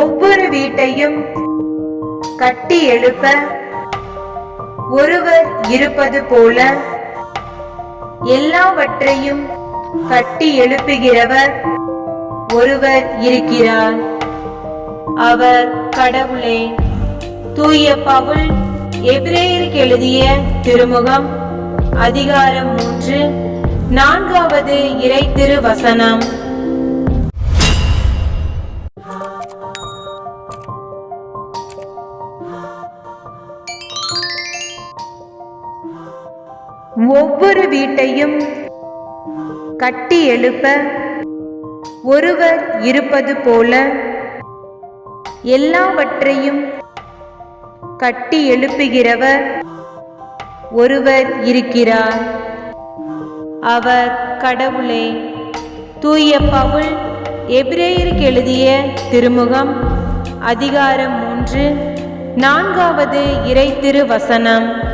ஒவ்வொரு வீட்டையும் கட்டி எழுப்ப ஒருவர் இருப்பது போல எல்லாவற்றையும் கட்டி எழுப்புகிறவர் ஒருவர் இருக்கிறார். அவர் கடவுளே தூய பவுல் எபிரேயருக்கு எழுதிய திருமுகம் அதிகாரம் மூன்று. நான்காவது இறை திருவசனம். ஒவ்வொரு வீட்டையும் கட்டி எழுப்ப ஒருவர் இருப்பது போல எல்லாவற்றையும் கட்டி எழுப்புகிறவர் ஒருவர் இருக்கிறார். அவர் கடவுளே தூய பவுல் எபிரேயருக்கு எழுதிய திருமுகம் அதிகாரம் மூன்று நான்காவது இறை திருவசனம்.